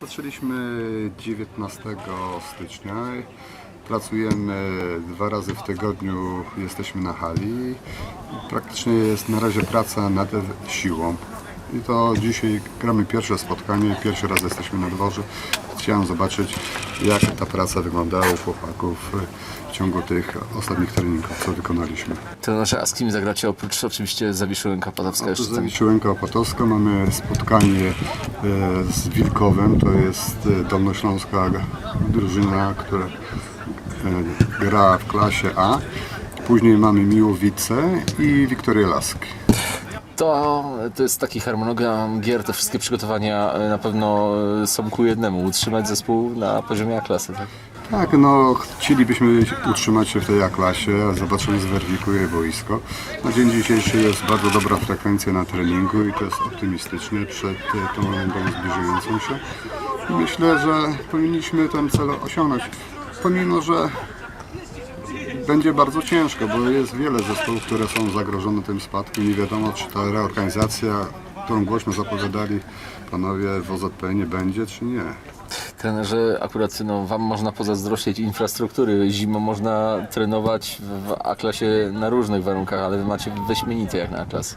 Zaczęliśmy 19 stycznia. Pracujemy dwa razy w tygodniu, jesteśmy na hali. Praktycznie jest na razie praca nad siłą. I to dzisiaj gramy pierwsze spotkanie, pierwszy raz jesteśmy na dworze. Chciałem zobaczyć, jak ta praca wyglądała u chłopaków w ciągu tych ostatnich treningów, co wykonaliśmy. Trenerze, a z kim zagracie oprócz oczywiście Zawiszyłynka Potowska Tu jeszcze? z ten- Zawiczyłęka Opatowska mamy spotkanie e, z Wilkowem, to jest e, dolnośląska drużyna, która e, gra w klasie A. Później mamy Miłowice i Wiktorię Laski. To, to jest taki harmonogram gier, te wszystkie przygotowania e, na pewno e, są ku jednemu, utrzymać zespół na poziomie A-klasy. Tak? Tak, no chcielibyśmy utrzymać się w tej A-klasie, zobaczymy zweryfikuje boisko. Na dzień dzisiejszy jest bardzo dobra frekwencja na treningu i to jest optymistycznie przed e, tą rundą zbliżającą się. Myślę, że powinniśmy ten cel osiągnąć, pomimo, że będzie bardzo ciężko, bo jest wiele zespołów, które są zagrożone tym spadkiem. Nie wiadomo, czy ta reorganizacja, którą głośno zapowiadali panowie w OZP nie będzie, czy nie. Trenerze, akurat no, Wam można pozazdrościć infrastruktury. Zimą można trenować w A-klasie na różnych warunkach, ale Wy macie wyśmienite jak na A-klasy.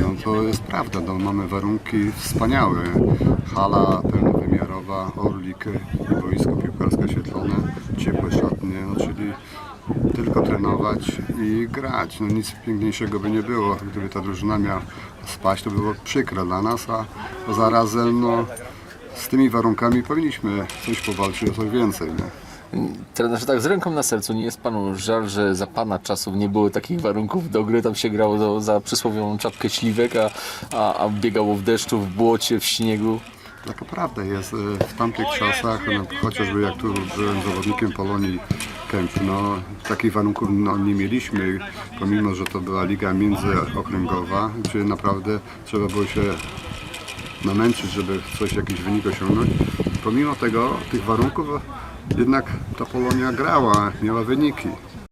No to jest prawda, no, mamy warunki wspaniałe. Hala pełnowymiarowa, orlik boisko piłkarskie świetlone, ciepłe szatnie, no, czyli tylko trenować i grać. No, nic piękniejszego by nie było. Gdyby ta drużyna miała spać, to by było przykre dla nas, a zarazem no, z tymi warunkami powinniśmy coś powalczyć o coś więcej. Nie? Trenerze, tak z ręką na sercu, nie jest Panu żal, że za Pana czasów nie było takich warunków do gry, tam się grało do, za przysłowiową czapkę śliwek, a, a, a biegało w deszczu, w błocie, w śniegu. Taka prawda jest. e, W tamtych czasach, no, chociażby jak tu byłem zawodnikiem Polonii Kępno, takich warunków no, nie mieliśmy, pomimo, że to była liga międzyokręgowa, gdzie naprawdę trzeba było się namęczyć, żeby coś, jakiś wynik osiągnąć. Pomimo tego, tych warunków, jednak ta Polonia grała, miała wyniki.